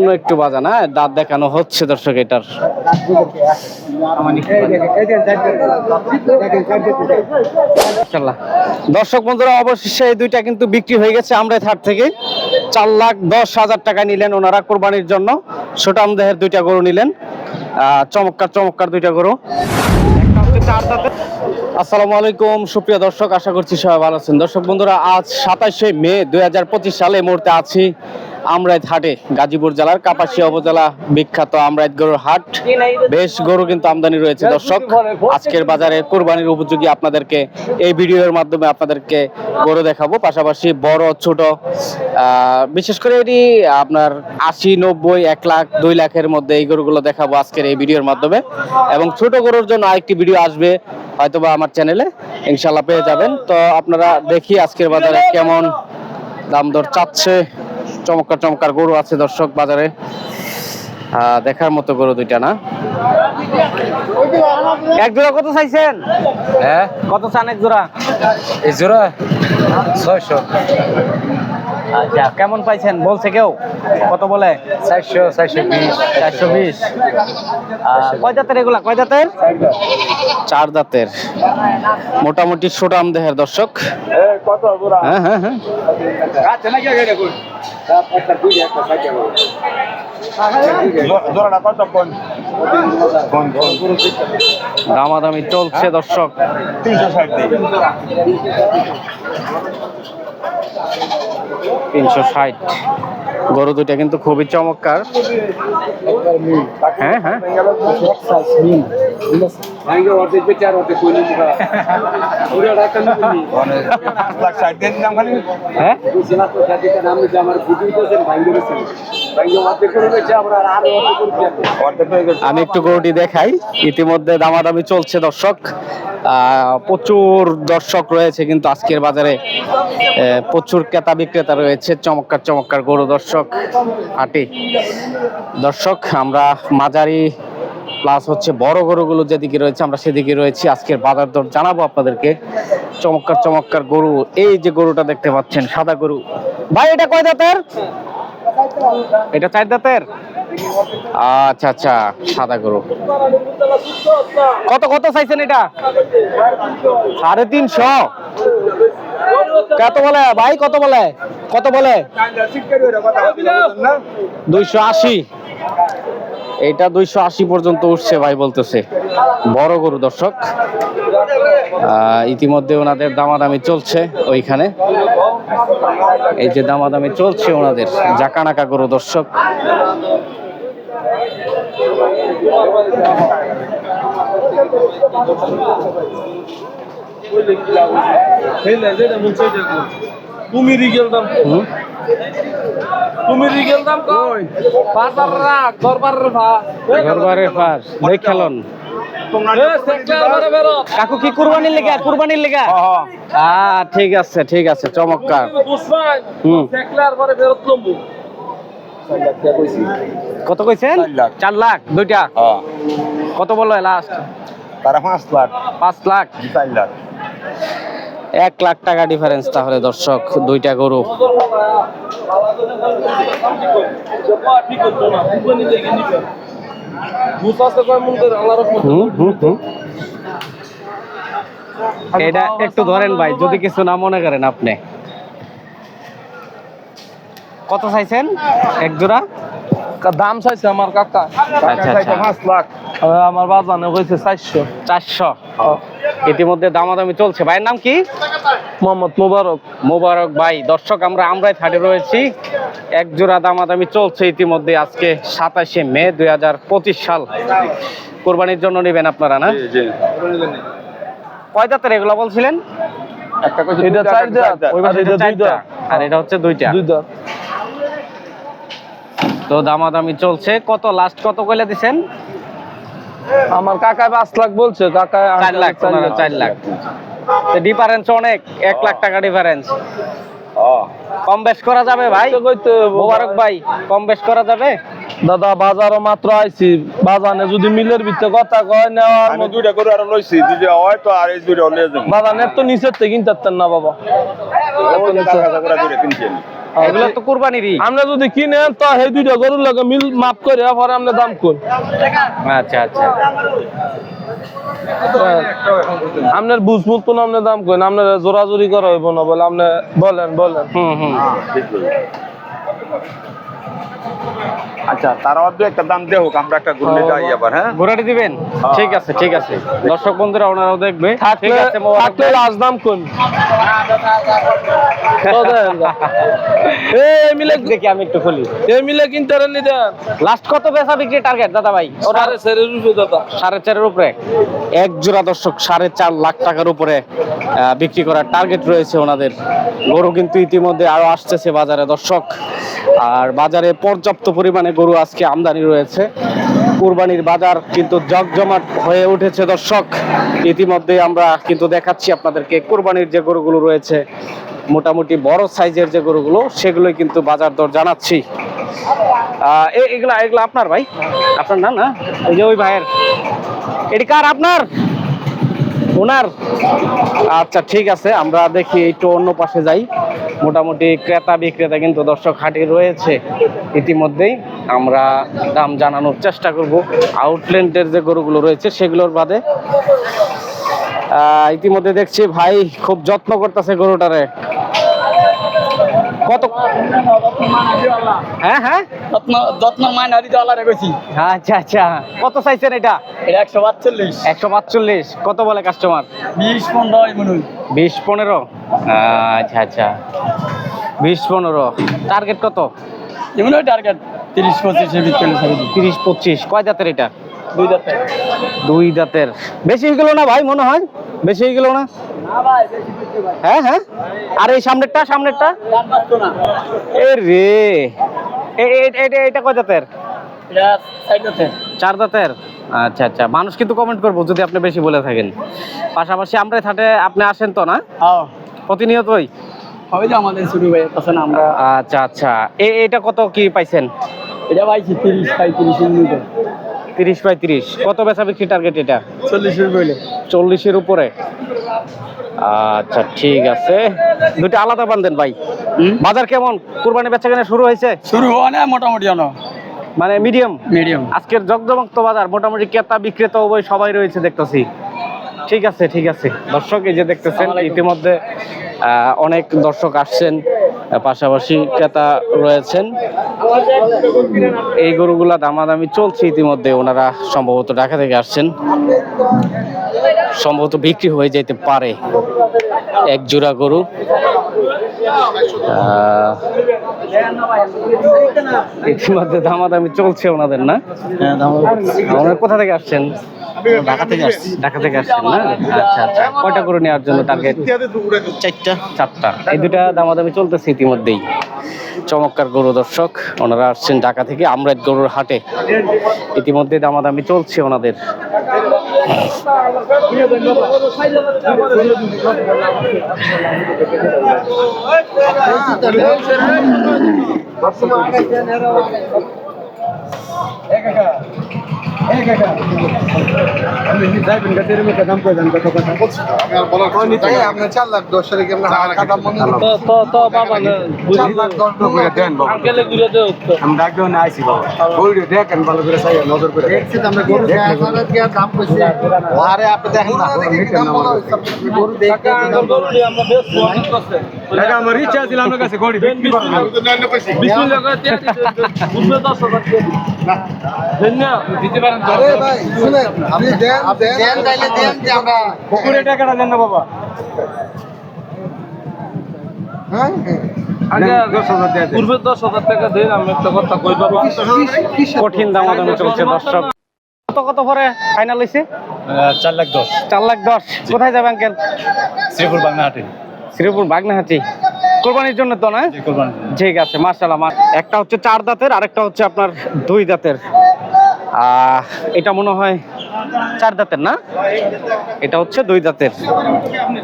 অন্য একটু বাজান হ্যাঁ দাঁত দেখানো হচ্ছে দর্শক এটার। দর্শক বন্ধুরা, অবশেষে এই দুইটা কিন্তু বিক্রি হয়ে গেছে আমরা হাট থেকে। চার লাখ দশ হাজার টাকা নিলেন ওনারা কোরবানির জন্য। সুটাম দেহের দুইটা গরু নিলেন। চমৎকার চমৎকার দুইটা গরু। আসসালামু আলাইকুম, সুপ্রিয় দর্শক, আশা করছি সবাই ভালো আছেন। দর্শক বন্ধুরা, আজ সাতাশে মে দুই হাজার পঁচিশ সালে মুহূর্তে আছি। আমরাইত হাটে, গাজীপুর জেলার কাপাসিয়া উপজেলা বিখ্যাত আমরাইত গরুর হাট। বেশ গরু কিন্তু আমদানি রয়েছে, দর্শক। আজকের বাজারে কোরবানির উপযোগী আপনাদেরকে এই ভিডিওর মাধ্যমে আপনাদেরকে গরু দেখাবো। পাশাপাশি বড়, ছোট বিশেষ করে এটি আপনার আশি, নব্বই, এক লাখ, দুই লাখের মধ্যে এই গরুগুলো দেখাবো আজকের এই ভিডিওর মাধ্যমে। এবং ছোট গরুর জন্য আরেকটি ভিডিও আসবে, হয়তোবা আমার চ্যানেলে ইনশাল্লাহ পেয়ে যাবেন। তো আপনারা দেখি আজকের বাজারে কেমন দাম দর চাচ্ছে। চমৎকার চমৎকার গরু আছে দর্শক বাজারে। দেখার মতো গরু দুইটা না? এক জোড়া কত চাইছেন? হ্যাঁ কত চান এক জোড়া? এই জোড়া? ছয়শো। আচ্ছা কেমন পাইছেন? বলছে কেউ? কত বলে? চারশো চারশো বিশ। চারশো বিশ। কয় জাতের এগুলা? কয় জাতের? চার দাঁতের মোটামুটি সুটাম দেহের দর্শক। হ্যাঁ হ্যাঁ হ্যাঁ। দামাদামি চলছে দর্শক। তিনশো ষাট দিই তিনশো ষাট। গরু দুইটা কিন্তু খুবই চমৎকার। হ্যাঁ হ্যাঁ। হ্যাঁ? আমি একটু গরুটি দেখাই। ইতিমধ্যে দামাদামি চলছে দর্শক। প্রচুর দর্শক রয়েছে কিন্তু আজকের বাজারে প্রচুর ক্রেতা বিক্রেতা রয়েছে। চমৎকার চমৎকার গরু দর্শক, হাটে। দর্শক, আমরা মাঝারি প্লাস হচ্ছে বড় গরুগুলো যেদিকে রয়েছে, আমরা সেদিকে রয়েছি। আজকের বাজার দর জানাব আপনাদেরকে। চমৎকার চমৎকার গরু। এই যে গরুটা দেখতে পাচ্ছেন, সাদা গরু। ভাই, এটা কয় দাঁতের? এটা চার দাঁতের? আচ্ছা আচ্ছা সাদা গরু। কত কত চাইছেন এটা? সাড়ে তিনশো। কত বলে? ভাই, কত বলে? কত বলে? দুইশো আশি। এইটা দুইশো আশি পর্যন্ত উঠছে ভাই বলতেছে। বড় গরু দর্শক। ইতিমধ্যে ওনাদের দামাদামি চলছে ওইখানে। এই যে দামাদামি চলছে ওনাদের, জাকানাকা গরু দর্শক। তুমি রিগেল দাম? তুমি রিগেল দাম কই রাখ দরবারের ভা এ সেকলার বারে বেরো। কাকু কি কুরবানির লেগা কুরবানির লেগা? হ্যাঁ ঠিক আছে ঠিক আছে চমৎকার। কত কইছেন? চার লাখ। দুইটা? হ্যাঁ। কত বলল লাস্ট তারা পাঁচ লাখ। পাঁচ লাখ। চার লাখ। এক লাখ টাকা ডিফারেন্স তাহলে দর্শক দুইটা গরু। এটা একটু ধরেন ভাই যদি কিছু না মনে করেন আপনি। কত চাইছেন? এক জোড়া? দাম চাইছে আমার কাকা। আচ্ছা আচ্ছা। পাঁচ লাখ। আর আমার বাজানে কইছে চারশো। চারশো? ইতিমধ্যে দামাদামি চলছে। ভাইয়ের নাম কি? মোহাম্মদ মুবারক। মোবারক ভাই দর্শক আমরা আমরাই থাটে রয়েছি। এক জোড়া দামাদামি চলছে ইতিমধ্যে আজকে সাতাশে মে দুই সাল। কোরবানির জন্য নেবেন আপনারা না? কয় দাঁতের এগুলো বলছিলেন? এটা চার দাঁত। আর এটা হচ্ছে দুইটা। দুই তো দামাদামি চলছে। কত লাস্ট কত কইলে দিছেন? আমার কাকায় পাঁচ লাখ বলছে কাকায় চার লাখ চার চার লাখ। ডিফারেন্স অনেক এক লাখ টাকা ডিফারেন্স হ্যাঁ। কম বেশ করা যাবে ভাই? মোবারক ভাই কম বেশ করা যাবে? দাদা বাজারও মাত্র আইছি। বাজানে যদি মিলের ভিতরে কথা কয় নেওয়ার আমি দুইটা করে আরও লইছি দুইটা হয়তো আর এই দুইটা নিয়ে যাব। তো নিচের থেকে কিনতে না বাবা। এগুলো তো কুরবানিরই আপনি যদি কিনেন তো সেই দুইটা গরুর লাগে মিল মাপ করে পরে আমরা দাম কোন আচ্ছা আচ্ছা। আপনার বুঝ মতন আপনার দাম কোন আপনার জোরাজোরি করা হইব না বলে আপনি বলেন বলেন। হুম হুম। আচ্ছা তার অর্ধ একটা দাম দেহ আমরা একটা ঘুরলে যাই আবার হ্যাঁ? ঘোরাটি দিবেন? ঠিক আছে ঠিক আছে। দর্শক বন্ধুরা ওনারাও দেখবে। ঠিক আছে থাকলে কোন তো দেন যা। এই মিলে দেখি আমি একটু খুলি। এই মিলে কিনতে লাস্ট কত বেচা বিক্রি টার্গেট দাদা ভাই? সাড়ে চারের রুপে দাদা। সাড়ে চারের উপরে। এক জোড়া দর্শক সাড়ে চার লাখ টাকার উপরে বিক্রি করার টার্গেট রয়েছে ওনাদের। গরু কিন্তু ইতিমধ্যে আরও আসতেছে বাজারে দর্শক। আর বাজারে পর্যাপ্ত পরিমাণে গরু আজকে আমদানি রয়েছে। কুরবানির বাজার কিন্তু জমজমাট হয়ে উঠেছে দর্শক। ইতিমধ্যে আমরা কিন্তু দেখাচ্ছি আপনাদেরকে কুরবানির যে গরুগুলো রয়েছে, মোটামুটি বড় সাইজের যে গরুগুলো, সেগুলোই কিন্তু বাজার দর জানাচ্ছি। এগুলা এগুলা আপনার ভাই? আপনার না না? ওই যে ওই ভাইয়ের। এটি কার আপনার? ওনার আচ্ছা ঠিক আছে, আমরা দেখি একটু অন্য পাশে যাই। মোটামুটি ক্রেতা বিক্রেতা কিন্তু দর্শক হাটে রয়েছে। ইতিমধ্যেই আমরা দাম জানানোর চেষ্টা করব। আউটল্যান্ডের যে গরুগুলো রয়েছে, সেগুলোর বাদে ইতিমধ্যে দেখছি ভাই খুব যত্ন করতেছে গরুটারে। কত হ্যাঁ হ্যাঁ? যত্ন যত্ন মাইনারি ডলারে গেছি আচ্ছা আচ্ছা। কত চাইছেন এটা? এটা একশো পাঁচচল্লিশ একশো পাঁচচল্লিশ কত বলে কাস্টমার বিশ পনেরো মনে বিশ পনেরো? আচ্ছা আচ্ছা। বিশ পনেরো। টার্গেট কত? এমন টার্গেট তিরিশ পঁচিশের ভিতরে তিরিশ পঁচিশ। কয় জাতের এটা? দুই দাঁতে দুই দাঁতের বেশি হয়ে গেল না ভাই মনে হয়? বেশি হয়ে গেল না? হ্যাঁ হ্যাঁ। আর এই সামনেরটা সামনেরটা? এ রে। এটা এটা কয় জাতের? এটা সাইড দাঁতে চার দাঁতের আচ্ছা আচ্ছা। মানুষ কিন্তু কমেন্ট করব যদি আপনি বেশি বলে থাকেন। পাশাপাশি আমরা থাটে আপনি আসেন তো না? হ্যাঁ। প্রতিনিয়তই? হবে যে আমাদের শুরু হয়ে তখন আমরা আচ্ছা আচ্ছা। এটা কত কি পাইছেন? এটা পাইছি তিরিশ পঁয়ত্রিশের মধ্যে তিরিশ। কত বেচা বিক্রি টার্গেট এটা? চল্লিশের বইলে চল্লিশের উপরে। আচ্ছা ঠিক আছে। দুটো আলাদা বান্ধেন ভাই। বাজার কেমন? কুরবানি বেচা কেনা শুরু হয়েছে? শুরু হওয়া না মোটামুটি অন মানে মিডিয়াম মিডিয়াম আজকের জগজমক্ত বাজার মোটামুটি ক্রেতা বিক্রেতা উভয় সবাই রয়েছে দেখতেছি। ঠিক আছে ঠিক আছে। দর্শক এই যে দেখতেছেন ইতিমধ্যে আহ, অনেক দর্শক আসছেন। পাশাপাশি ক্রেতা রয়েছেন। এই গরুগুলা দামাদামি চলছে ইতিমধ্যে, ওনারা সম্ভবত ঢাকা থেকে আসছেন। সম্ভবত বিক্রি হয়ে যেতে পারে এক জোড়া গরু। ইতিমধ্যে দামাদামি চলছে ওনাদের না? ওনারা কোথা থেকে আসছেন? ঢাকা থেকে আসছেন ঢাকা থেকে আসছেন না? আচ্ছা আচ্ছা। কয়টা গরু নেওয়ার জন্য টার্গেট চারটা। চারটা। এই দুটা দামাদামি চলতেছে ইতিমধ্যেই। চমৎকার গরু দর্শক ওনারা আসছেন ঢাকা থেকে আমরাত গরুর হাটে। ইতিমধ্যে দামাদামি চলছে ওনাদের। তো তো তো। বাবা না আঙ্কেলে ঘুরে দে উত্তর টাকা আঙ্কেল গরু দিয়ে আমরা বেশ অনেক বিসমিল্লাহ করে দিয়ে দিতে বুঝবে দশ হাজার দিয়ে দিন। ধন্যবাদ দিতে পারেন তো? আগে পূর্বে দশ হাজার টাকা দিন আমি একটা কথা কই বাবা কঠিন দামাদামি চলছে দর্শক। কত কত পরে ফাইনাল হয়েছে চার লাখ দশ। চার লাখ দশ। কোথায় যাবে আঙ্কেল? শ্রীপুর বাগনাহাটি। কোরবানির জন্য তো না? ঠিক আছে মার্শাল আমার একটা হচ্ছে চার দাঁতের আরেকটা হচ্ছে আপনার দুই দাঁতের। এটা মনে হয় চার দাঁতের না? এটা হচ্ছে দুই দাঁতের।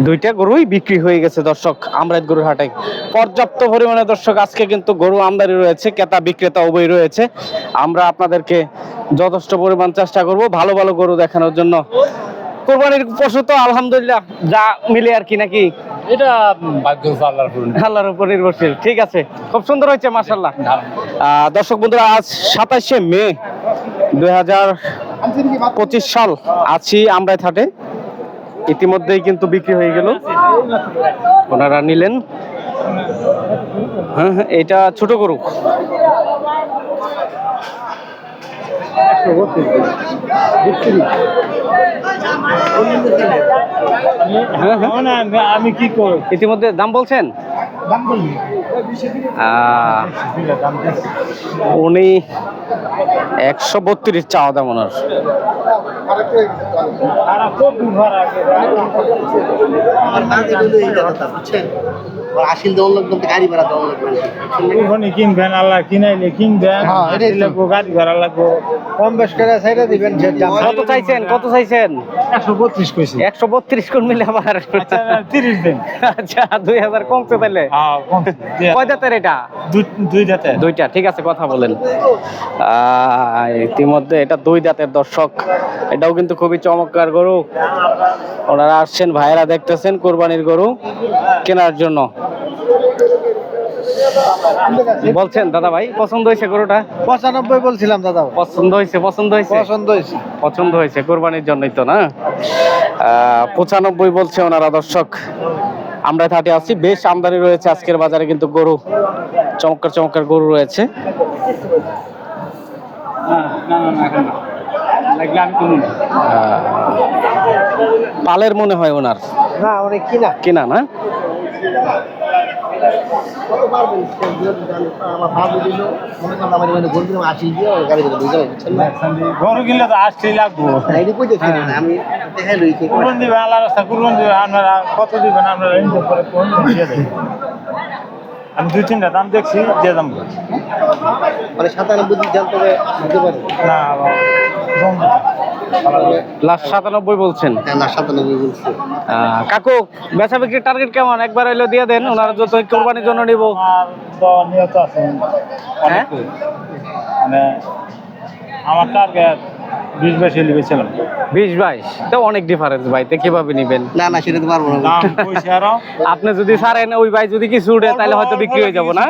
দুইটা গরুই বিক্রি হয়ে গেছে দর্শক আমরা গরুর হাটে। পর্যাপ্ত পরিমাণে দর্শক আজকে কিন্তু গরু আমদানি রয়েছে ক্রেতা বিক্রেতা উভয় রয়েছে। আমরা আপনাদেরকে যথেষ্ট পরিমাণ চেষ্টা করব ভালো ভালো গরু দেখানোর জন্য। কোরবানির পশু তো আলহামদুলিল্লাহ যা মিলে আর কি নাকি? এটা ভাগ্য আল্লাহর করুন আল্লাহর উপর নির্ভরশীল। ঠিক আছে খুব সুন্দর হয়েছে মাসাল্লাহ দর্শক বন্ধুরা আজ সাতাশে মে দুই পঁচিশ সাল আছি আমরাই থাটে। ইতিমধ্যেই কিন্তু বিক্রি হয়ে গেল। ওনারা নিলেন। হ্যাঁ হ্যাঁ এটা ছোট গরু। হ্যাঁ হ্যাঁ। আমি কি করব? ইতিমধ্যে দাম বলছেন? আহ, উনি একশো বত্রিশ চাওয়া দাম ওনার। লাগবে গাড়ি ভাড়া দেওয়ার লাগবে কোরবানি কিনবেন আল্লাহ কিনাইলে কিনবেন হ্যাঁ, এটাই তো। লাগবো, গাড়ি ভাড়া লাগবো। কম বেশ করে সাইডে দিবেন কত চাইছেন কত চাইছেন? একশো বত্রিশ কইছি। একশো বত্রিশ কোন মিলে আবার আচ্ছা তিরিশ দিন। আচ্ছা দুই হাজার কমছে তাহলে হ্যাঁ, কয় দাঁতের এটা? দুই- দুই দাঁতে দুইটা ঠিক আছে কথা বলেন। আহ, ইতিমধ্যে এটা দুই দাঁতের দর্শক। এটাও কিন্তু খুবই চমৎকার গরু। ওনারা আসছেন ভাইয়েরা দেখতেছেন কোরবানির গরু কেনার জন্য। বলছেন দাদা ভাই পছন্দ হয়েছে গরুটা? পঁচানব্বই বলছিলাম দাদা পছন্দ হয়েছে পছন্দ হয়েছে? পছন্দ হয়েছে। পছন্দ হয়েছে কোরবানির জন্যই তো না? পঁচানব্বই বলছে ওনারা দর্শক। আমরা থাটে আছি বেশ আমদানি রয়েছে আজকের বাজারে কিন্তু গরু। চমৎকার চমৎকার গরু রয়েছে। পালের মনে হয় ওনার? না অনেক কিনা। কিনা না? আমি দেখাই লইছি কুরবান দিবেন আল্লাহ রাস্তা কুরবান দিবেন আপনারা কত দিবেন আপনারা ইনকাম করে কোন আমি দুই তিনটা দাম দেখছি দিয়ে দাম মানে সাতানব্বই জানতে হবে না। লাস্ট সাতানব্বই বলছেন হ্যাঁ কাকু বেচা বিক্রির টার্গেট কেমন একবার হইল দিয়ে দেন ওনারা যত কোরবানির জন্য নিব আমার তো নিয়ত আছে হ্যাঁ? অনেক মানে আমার টার্গেট বিশ বাইশ বিশ বাইশ তো অনেক ডিফারেন্স ভাই তো কীভাবে নিবেন না না সেটা তো পারব না দাম কইছে আরও আপনি যদি ছাড়েন ওই ভাই যদি কিছু উঠে তাহলে হয়তো বিক্রি হয়ে যাব না